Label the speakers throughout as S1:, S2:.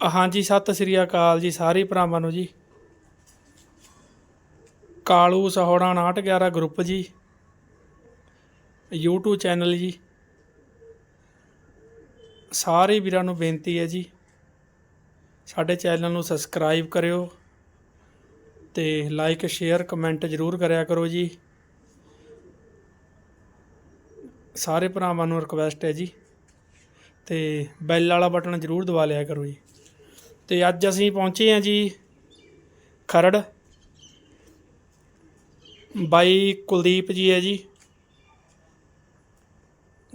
S1: ਹਾਂਜੀ, ਸਤਿ ਸ੍ਰੀ ਅਕਾਲ ਜੀ ਸਾਰੇ ਭਰਾਵਾਂ ਨੂੰ ਜੀ। ਕਾਲੂ ਸਹੋੜਾ 911 ਗਰੁੱਪ ਜੀ। YouTube ਚੈਨਲ ਜੀ। ਸਾਰੇ ਵੀਰਾਂ ਨੂੰ ਬੇਨਤੀ ਹੈ ਜੀ, ਸਾਡੇ ਚੈਨਲ ਨੂੰ ਸਬਸਕ੍ਰਾਈਬ ਕਰਿਓ ਤੇ ਲਾਈਕ ਸ਼ੇਅਰ ਕਮੈਂਟ ਜ਼ਰੂਰ ਕਰਿਆ ਕਰੋ ਜੀ। ਸਾਰੇ ਭਰਾਵਾਂ ਨੂੰ ਰਿਕਵੈਸਟ ਹੈ ਜੀ ਤੇ ਬੈਲ ਵਾਲਾ ਬਟਨ ਜ਼ਰੂਰ ਦਬਾ ਲਿਆ ਕਰੋ ਜੀ। ਤੇ ਅੱਜ ਅਸੀਂ ਪਹੁੰਚੇ ਹਾਂ ਜੀ ਖਰੜ। ਬਾਈ ਕੁਲਦੀਪ ਜੀ ਹੈ ਜੀ।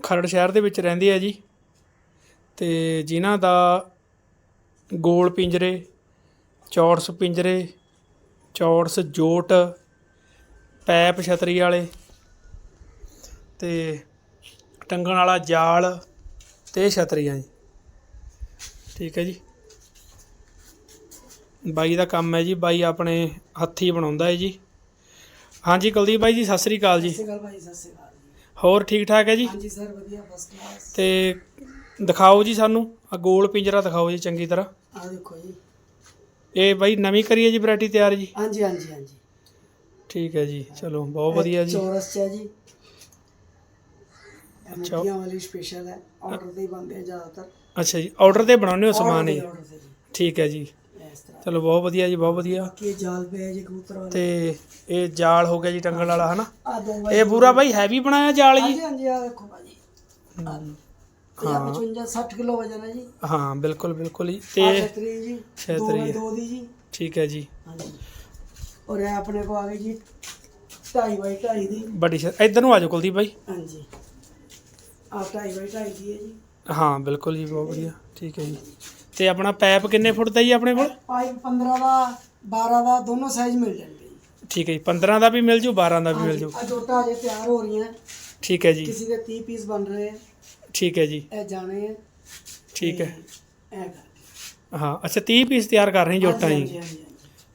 S1: ਖਰੜ ਸ਼ਹਿਰ ਦੇ ਵਿੱਚ ਰਹਿੰਦੇ ਆ ਜੀ। ਤੇ ਜਿਨ੍ਹਾਂ ਦਾ ਗੋਲ ਪਿੰਜਰੇ, ਚੌਰਸ ਪਿੰਜਰੇ, ਚੌਰਸ ਜੋਟ, ਪੈਪ ਛਤਰੀ ਵਾਲੇ ਤੇ ਟੰਗਣ ਵਾਲਾ ਜਾਲ ਤੇ ਛਤਰੀਆਂ ਜੀ। ਠੀਕ ਹੈ ਜੀ। ਬਾਈ ਦਾ ਕੰਮ ਹੈ ਜੀ ਬਾਈ ਆਪਣੇ ਹੱਥੀ ਬਣਾਉਂਦਾ ਹੈ ਜੀ। ਹਾਂਜੀ ਕੁਲਦੀਪ ਬਾਈ ਜੀ ਸਤਿ ਸ੍ਰੀ ਅਕਾਲ ਜੀ।
S2: ਸਤਿ ਸ਼੍ਰੀ ਅਕਾਲ ਭਾਈ ਸਤਿ ਸ਼੍ਰੀ ਅਕਾਲ ਜੀ।
S1: ਹੋਰ ਠੀਕ ਠਾਕ ਹੈ ਜੀ?
S2: ਹਾਂਜੀ ਸਰ ਵਧੀਆ ਫਸਟ ਕਲਾਸ
S1: ਤੇ ਦਿਖਾਓ ਜੀ ਸਾਨੂੰ ਆ ਗੋਲ ਪਿੰਜਰਾ ਦਿਖਾਓ ਜੀ ਚੰਗੀ ਤਰ੍ਹਾਂ।
S2: ਆ ਦੇਖੋ ਜੀ।
S1: ਇਹ ਬਾਈ ਨਵੀਂ ਕਰੀ ਹੈ ਜੀ ਵੈਰਾਈਟੀ ਤਿਆਰ ਜੀ?
S2: ਹਾਂਜੀ ਹਾਂਜੀ ਹਾਂਜੀ।
S1: ਠੀਕ ਹੈ ਜੀ ਚਲੋ ਬਹੁਤ ਵਧੀਆ ਜੀ।
S2: ਚੌਰਸ ਚ ਹੈ ਜੀ। ਇਹ
S1: ਅੱਛਾ।
S2: ਮੁੱਠੀਆਂ ਵਾਲੀ ਸਪੈਸ਼ਲ ਹੈ। ਆਰਡਰ ਤੇ ਹੀ ਬਣਦੇ ਆ ਜ਼ਿਆਦਾਤਰ।
S1: ਅੱਛਾ ਜੀ ਆਰਡਰ ਤੇ ਬਣਾਉਂਦੇ ਹੋ ਸਮਾਨ
S2: Order
S1: ਜੀ
S2: ਤੇ, order ਤੇ ਜੀ।
S1: ਠੀਕ ਹੈ ਜੀ। ਚਲੋ ਬਹੁਤ ਵਧੀਆ ਜੀ ਬਹੁਤ ਵਧੀਆ।
S2: ਇਹ ਜਾਲ ਪਿਆ ਜੀ ਕਬੂਤਰ ਵਾਲਾ
S1: ਤੇ ਇਹ ਜਾਲ ਹੋ ਗਿਆ ਜੀ ਟੰਗਣ ਵਾਲਾ ਹਨਾ?
S2: ਆ ਦੋ ਬਾਈ
S1: ਇਹ ਪੂਰਾ ਬਾਈ ਹੈਵੀ ਬਣਾਇਆ ਜਾਲ ਜੀ?
S2: ਹਾਂਜੀ ਹਾਂਜੀ ਆ ਦੇਖੋ ਭਾਜੀ। ਆ 55 60 ਕਿਲੋ ਵਜਨ ਹੈ ਜੀ।
S1: ਹਾਂ ਬਿਲਕੁਲ ਬਿਲਕੁਲ ਜੀ।
S2: ਤੇ
S1: ਤੇ
S2: ਛਤਰੀ ਜੀ
S1: ਛਤਰੀ। ਹੈ।
S2: 2 ਦੀ ਜੀ।
S1: ਠੀਕ ਹੈ ਜੀ।
S2: ਹਾਂਜੀ। ਔਰ ਇਹ ਆਪਣੇ ਕੋ ਆ ਗਈ ਜੀ 2.5 ਬਾਈ 2.5 ਦੀ।
S1: ਬੜੀ ਇੱਧਰ ਨੂੰ ਆ ਜਾਓ ਕੁਲਦੀਪ ਬਾਈ।
S2: ਹਾਂਜੀ। ਆ 2.5 ਬਾਈ 2.5 ਦੀ ਹੈ ਜੀ।
S1: ਹਾਂ ਬਿਲਕੁਲ ਜੀ ਬਹੁਤ ਵਧੀਆ। ਠੀਕ ਹੈ ਜੀ। ਤੇ ਆਪਣਾ ਪੈਪ ਕਿੰਨੇ ਫੁੱਟ ਦਾ ਜੀ ਆਪਣੇ ਕੋਲ?
S2: ਪਾਈਪ 15 ਦਾ 12 ਦਾ ਦੋਨੋਂ ਸਾਈਜ਼ ਮਿਲ ਜਾਣਗੇ
S1: ਠੀਕ ਹੈ ਜੀ 15 ਦਾ ਵੀ ਮਿਲ ਜੂ 12 ਦਾ ਵੀ ਮਿਲ ਜੂ।
S2: ਆ ਜੋਟਾ ਅਜੇ ਤਿਆਰ ਹੋ ਰਹੀਆਂ।
S1: ਠੀਕ ਹੈ ਜੀ।
S2: ਕਿਸੇ ਦੇ 30 ਪੀਸ ਬਣ ਰਹੇ ਆ।
S1: ਠੀਕ ਹੈ ਜੀ।
S2: ਇਹ ਜਾਣੇ ਆ।
S1: ਠੀਕ ਹੈ।
S2: ਇਹ
S1: ਹਾਂ ਅੱਛਾ 30 ਪੀਸ ਤਿਆਰ ਕਰ ਰਹੇ ਜੋਟਾਂ ਜੀ।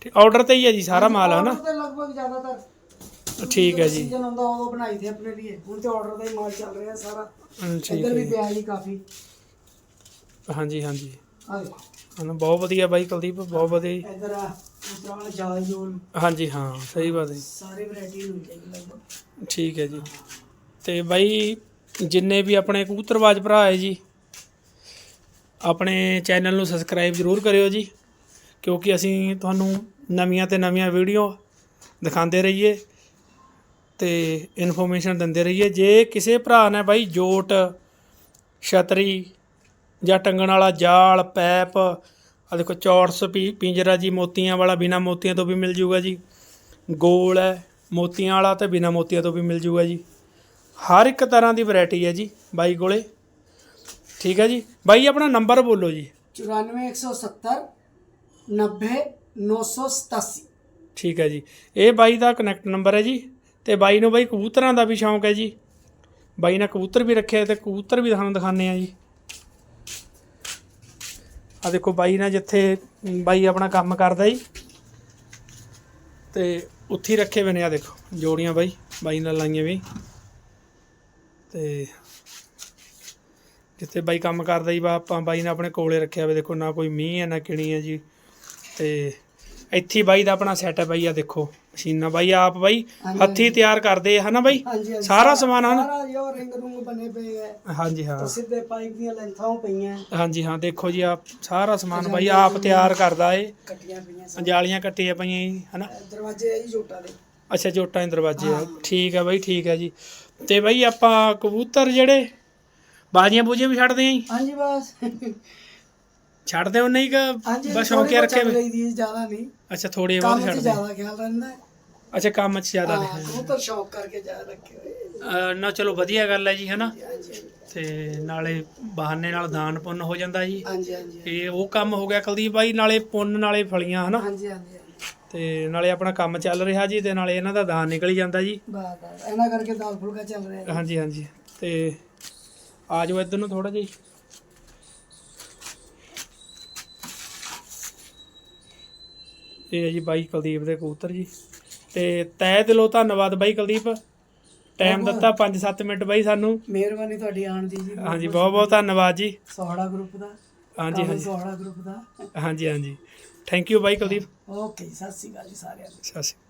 S1: ਠੀਕ ਆਰਡਰ ਤੇ ਹੀ ਹੈ ਜੀ ਸਾਰਾ ਮਾਲ ਹੈ ਨਾ?
S2: ਤੇ ਲਗਭਗ ਜ਼ਿਆਦਾਤਰ।
S1: ਠੀਕ ਹੈ ਜੀ।
S2: ਸੀਜ਼ਨ ਆਉਂਦਾ ਉਦੋਂ ਬਣਾਈ ਤੇ ਆਪਣੇ ਲਈ। ਹੁਣ ਤੇ ਆਰਡਰ ਦਾ ਹੀ ਮਾਲ ਚੱਲ ਰਿਹਾ ਸਾਰਾ।
S1: ਹਮ, ਠੀਕ
S2: ਇੱਧਰ
S1: ਹੈ
S2: ਵੀ ਪਿਆ ਜੀ ਕਾਫੀ।
S1: ਹਾਂਜੀ ਹਾਂਜੀ।
S2: ਆ ਦੇਖੋ
S1: ਹਾਂ ਬਹੁਤ ਵਧੀਆ ਬਾਈ ਕੁਲਦੀਪ ਬਹੁਤ ਵਧੀਆ ਜੀ।
S2: ਇੱਧਰ ਆ ਦੂਸਰਾ ਵਾਲਾ ਜਾਲ ਜੋਲ।
S1: ਹਾਂਜੀ ਹਾਂ ਸਹੀ ਬਾਤ ਹੈ।
S2: ਸਾਰੇ ਵੈਰਾਈਟੀ ਮਿਲ ਜਾਏਗੀ ਲਗਭਗ।
S1: ਠੀਕ ਹੈ ਜੀ। ਤੇ ਬਾਈ ਜਿੰਨੇ ਵੀ ਆਪਣੇ ਕਬੂਤਰਬਾਜ ਭਰਾ ਹੈ ਜੀ ਆਪਣੇ ਚੈਨਲ ਨੂੰ ਸਬਸਕ੍ਰਾਈਬ ਜ਼ਰੂਰ ਕਰਿਓ ਜੀ ਕਿਉਂਕਿ ਅਸੀਂ ਤੁਹਾਨੂੰ ਨਵੀਆਂ ਤੇ ਨਵੀਆਂ ਵੀਡੀਓ ਦਿਖਾਉਂਦੇ ਰਹੀਏ ਤੇ ਇਨਫੋਰਮੇਸ਼ਨ ਦਿੰਦੇ ਰਹੀਏ। ਜੇ ਕਿਸੇ ਭਰਾ ਨੇ ਬਾਈ ਜੋਟ ਛਤਰੀ ਜਾਂ ਟੰਗਣ ਵਾਲਾ ਜਾਲ ਪੈਪ ਆ ਦੇਖੋ ਚੌਰਸ ਪੀ ਪਿੰਜਰਾ ਜੀ ਮੋਤੀਆਂ ਵਾਲਾ ਬਿਨਾ ਮੋਤੀਆਂ ਤੋਂ ਵੀ ਮਿਲ ਜੂਗਾ ਜੀ। ਗੋਲ ਹੈ ਮੋਤੀਆਂ ਵਾਲਾ ਤੇ ਬਿਨਾ ਮੋਤੀਆਂ ਤੋਂ ਵੀ ਮਿਲ ਜੂਗਾ ਜੀ। ਹਰ ਇੱਕ ਤਰ੍ਹਾਂ ਦੀ ਵੈਰਾਈਟੀ ਹੈ ਜੀ ਬਾਈ ਕੋਲੇ। ਠੀਕ ਹੈ ਜੀ। ਬਾਈ ਆਪਣਾ ਨੰਬਰ ਬੋਲੋ ਜੀ।
S2: 94170 90 987
S1: ਠੀਕ ਹੈ ਜੀ। ਇਹ ਬਾਈ ਦਾ ਕਨੈਕਟ ਨੰਬਰ ਹੈ ਜੀ ਤੇ ਬਾਈ ਨੂੰ ਬਾਈ ਕਬੂਤਰਾਂ ਦਾ ਵੀ ਸ਼ੌਂਕ ਹੈ ਜੀ। ਬਾਈ ਨੇ ਕਬੂਤਰ ਵੀ ਰੱਖਿਆ ਤੇ ਕਬੂਤਰ ਵੀ ਤੁਹਾਨੂੰ ਦਿਖਾਉਂਦੇ ਆ ਜੀ। ਆ ਦੇਖੋ ਬਾਈ ਨੇ ਜਿੱਥੇ, ਬਾਈ ਆਪਣਾ ਕੰਮ ਕਰਦਾ ਜੀ। ਤੇ ਉੱਥੇ ਹੀ ਰੱਖੇ ਹੋਏ ਨੇ ਆ ਦੇਖੋ, ਜੋੜੀਆਂ ਬਾਈ ਬਾਈ ਨਾਲ ਲਾਈਆਂ ਵੀ। ਤੇ ਜਿੱਥੇ ਬਾਈ ਕੰਮ ਕਰਦਾ ਜੀ, ਬਾ ਆਪਾਂ ਬਾਈ ਨੇ ਆਪਣੇ ਕੋਲੇ ਰੱਖਿਆ ਹੋਵੇ ਦੇਖੋ ਨਾ ਕੋਈ ਮੀਂਹ ਹੈ, ਨਾ ਕਿਣੀ ਹੈ ਜੀ। ਤੇ ਇੱਥੇ ਬਾਈ ਦਾ ਆਪਣਾ ਸੈਟ ਹੈ ਬਾਈ ਆ ਦੇਖੋ ਮਸ਼ੀਨਾਂ ਬਾਈ ਆਪ ਬਾਈ ਹੱਥੀ ਤਿਆਰ ਕਰਦੇ ਆ ਹਨਾ ਬਾਈ? ਸਾਰਾ ਸਮਾਨ ਹਨ
S2: ਸਾਰਾ ਜੋ ਰਿੰਗ ਰੂੰਗ ਬਣੇ ਪਏ ਹੈ
S1: ਹਾਂਜੀ ਹਾਂ।
S2: ਸਿੱਧੇ ਪਾਈਪ ਦੀਆਂ ਲੈਂਥਾਂ ਪਈਆਂ।
S1: ਹਾਂਜੀ ਹਾਂ ਦੇਖੋ ਜੀ ਆਪ ਸਾਰਾ ਸਮਾਨ ਬਾਈ ਆਪ ਤਿਆਰ ਕਰਦਾ ਏ।
S2: ਕੱਟੀਆਂ ਪਈਆਂ
S1: ਜਾਲੀਆਂ ਕੱਟੀਆਂ ਪਈਆਂ ਜੀ ਹਨਾ?
S2: ਦਰਵਾਜ਼ੇ ਹੈ ਜੀ ਜੋਟਾ ਦੇ।
S1: ਅੱਛਾ ਜੋਟਾਂ ਦੇ ਦਰਵਾਜ਼ੇ ਆ। ਠੀਕ ਹੈ ਬਾਈ ਠੀਕ ਹੈ ਜੀ। ਤੇ ਬਾਈ ਆਪਾਂ ਕਬੂਤਰ ਜਿਹੜੇ ਬਾਜੀਆਂ ਬੂਜੀਆਂ ਵੀ ਛੱਡਦੇ ਆਂ ਜੀ?
S2: ਹਾਂਜੀ ਬਸ।
S1: ਛੱਡਦੇ ਹੋ ਨਹੀਂ ਕਿ ਬਸ ਸ਼ੌਂਕਿਆ ਰੱਖੇ?
S2: ਚੱਲ
S1: ਹੋਏ?
S2: ਜ਼ਿਆਦਾ ਨਹੀਂ।
S1: ਅੱਛਾ ਥੋੜੇ ਬਹੁਤ ਛੱਡਦੇ
S2: ਜ਼ਿਆਦਾ ਖਿਆਲ ਰਹਿੰਦਾ ਹੈ।
S1: ਅੱਛਾ ਕੰਮ 'ਚ ਜ਼ਿਆਦਾ
S2: ਹਾਂ
S1: ਦੇਖਦੇ
S2: ਕਬੂਤਰ ਸ਼ੌਕ ਕਰਕੇ ਜ਼ਿਆਦਾ ਰੱਖੇ ਹੋਏ
S1: ਨਾ ਚਲੋ ਵਧੀਆ ਗੱਲ ਹੈ ਜੀ ਹਨਾ ਤੇ ਨਾਲੇ ਬਹਾਨੇ ਨਾਲ ਦਾਨ ਪੁੰਨ ਹੋ ਜਾਂਦਾ ਜੀ।
S2: ਹਾਂਜੀ ਹਾਂਜੀ
S1: ਇਹ ਉਹ ਕੰਮ ਹੋ ਗਿਆ ਕੁਲਦੀਪ ਬਾਈ ਨਾਲੇ ਪੁੰਨ ਨਾਲੇ ਫਲੀਆਂ ਹਨਾ
S2: ਹਾਂਜੀ ਹਾਂਜੀ।
S1: ਤੇ ਨਾਲੇ ਆਪਣਾ ਕੰਮ ਚੱਲ ਰਿਹਾ ਜੀ ਤੇ ਨਾਲੇ ਇਹਨਾਂ ਦਾ ਦਾਨ ਨਿਕਲ ਹੀ ਜਾਂਦਾ ਜੀ।
S2: ਬਸ ਬਸ ਇਹਨਾਂ ਕਰਕੇ ਦਾਲ ਫੁਲਕਾ ਚੱਲ ਰਿਹਾ ਹੈ
S1: ਹਾਂਜੀ ਹਾਂਜੀ। ਤੇ ਆ ਜਾਓ ਇੱਧਰ ਨੂੰ ਥੋੜਾ ਜਿਹਾ ਇਹ ਹੈ ਜੀ ਬਾਈ ਕੁਲਦੀਪ ਦੇ ਕਬੂਤਰ ਜੀ। ਤੇ ਤਹਿ ਦਿਲੋਂ ਧੰਨਵਾਦ ਬਾਈ ਕੁਲਦੀਪ। ਟਾਈਮ ਦਿੱਤਾ 5-7 ਮਿੰਟ ਬਾਈ ਸਾਨੂੰ।
S2: ਮਿਹਰਬਾਨੀ ਤੁਹਾਡੀ ਆਣ ਦੀ ਜੀ
S1: ਹਾਂਜੀ ਬਹੁਤ ਬਹੁਤ ਧੰਨਵਾਦ। ਜੀ।
S2: ਸੋਹੜਾ ਗਰੁੱਪ ਦਾ।
S1: ਹਾਂਜੀ ਹਾਂਜੀ।
S2: ਸੋਹਣਾ ਗਰੁੱਪ ਦਾ।
S1: ਹਾਂਜੀ ਹਾਂਜੀ। ਥੈਂਕ ਯੂ ਬਾਈ ਕੁਲਦੀਪ।
S2: ਓਕੇ ਸਤਿ ਸ਼੍ਰੀ ਅਕਾਲ ਜੀ ਸਾਰਿਆਂ ਨੂੰ।
S1: ਸਤਿ ਸ਼੍ਰੀ ਅਕਾਲ।